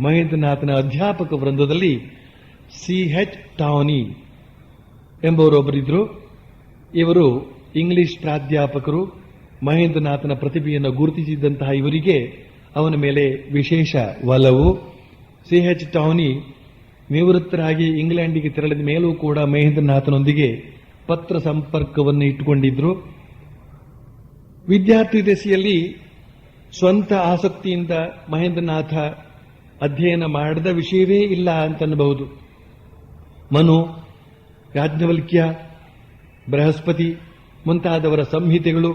ಮಹೇಂದ್ರನಾಥನ ಅಧ್ಯಾಪಕ ವೃಂದದಲ್ಲಿ C H ಟಾನಿ ಎಂಬುವರೊಬ್ಬರಿದ್ದರು ಇವರು English ಪ್ರಾಧ್ಯಾಪಕರು, ಮಹೇಂದ್ರನಾಥನ ಪ್ರತಿಭೆಯನ್ನು ಗುರುತಿಸಿದ್ದಂತಹ ಇವರಿಗೆ ಅವನ ಮೇಲೆ ವಿಶೇಷ ಒಲವು. ಸಿ ಹೆಚ್ ಟಾನಿ ನಿವೃತ್ತರಾಗಿ ಇಂಗ್ಲೆಂಡಿಗೆ ತೆರಳಿದ ಮೇಲೂ ಕೂಡ ಮಹೇಂದ್ರನಾಥನೊಂದಿಗೆ ಪತ್ರ ಸಂಪರ್ಕವನ್ನು ಇಟ್ಟುಕೊಂಡಿದ್ರು. ವಿದ್ಯಾರ್ಥಿ ದೆಸೆಯಲ್ಲಿ ಸ್ವಂತ ಆಸಕ್ತಿಯಿಂದ ಮಹೇಂದ್ರನಾಥ ಅಧ್ಯಯನ ಮಾಡದ ವಿಷಯವೇ ಇಲ್ಲ ಅಂತನ್ನಬಹುದು ಮನು, ಯಾಜ್ಞವಲ್ಕ್ಯ, ಬೃಹಸ್ಪತಿ ಮುಂತಾದವರ ಸಂಹಿತೆಗಳು,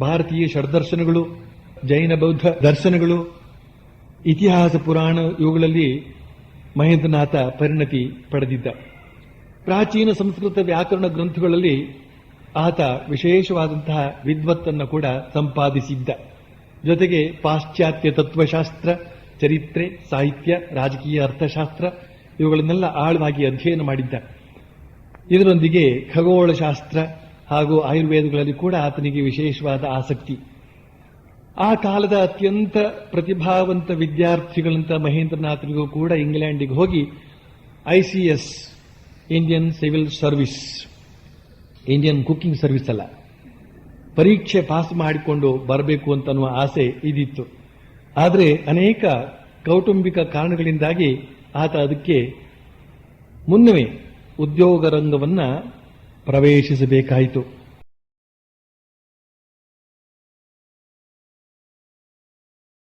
ಭಾರತೀಯ ಷಡ್ದರ್ಶನಗಳು, ಜೈನ ಬೌದ್ಧ ದರ್ಶನಗಳು, ಇತಿಹಾಸ ಪುರಾಣ ಇವುಗಳಲ್ಲಿ ಮಹೇಂದ್ರನಾಥ ಪರಿಣತಿ ಪಡೆದಿದ್ದ. ಪ್ರಾಚೀನ ಸಂಸ್ಕೃತ ವ್ಯಾಕರಣ ಗ್ರಂಥಗಳಲ್ಲಿ ಆತ ವಿಶೇಷವಾದಂತಹ ವಿದ್ವತ್ತನ್ನು ಕೂಡ ಸಂಪಾದಿಸಿದ್ದ. ಜೊತೆಗೆ ಪಾಶ್ಚಾತ್ಯ ತತ್ವಶಾಸ್ತ್ರ ಚರಿತ್ರೆ, ಸಾಹಿತ್ಯ, ರಾಜಕೀಯ, ಅರ್ಥಶಾಸ್ತ್ರ ಇವುಗಳನ್ನೆಲ್ಲ ಆಳವಾಗಿ ಅಧ್ಯಯನ ಮಾಡಿದ್ದ. ಇದರೊಂದಿಗೆ ಖಗೋಳಶಾಸ್ತ್ರ ಹಾಗೂ ಆಯುರ್ವೇದಗಳಲ್ಲಿ ಕೂಡ ಆತನಿಗೆ ವಿಶೇಷವಾದ ಆಸಕ್ತಿ. ಆ ಕಾಲದ ಅತ್ಯಂತ ಪ್ರತಿಭಾವಂತ ವಿದ್ಯಾರ್ಥಿಗಳಂತ ಮಹೇಂದ್ರನಾಥನಿಗೂ ಕೂಡ ಇಂಗ್ಲೆಂಡಿಗೆ ಹೋಗಿ ICS Indian civil service, Indian cooking service ಅಲ್ಲ, ಪರೀಕ್ಷೆ ಪಾಸ್ ಮಾಡಿಕೊಂಡು ಬರಬೇಕು ಅಂತನ್ನುವ ಆಸೆ ಇದಿತ್ತು. ಆದರೆ ಅನೇಕ ಕೌಟುಂಬಿಕ ಕಾರಣಗಳಿಂದಾಗಿ ಆತ ಅದಕ್ಕೆ ಮುನ್ನವೇ ಉದ್ಯೋಗ ರಂಗವನ್ನು ಪ್ರವೇಶಿಸಬೇಕಾಯಿತು.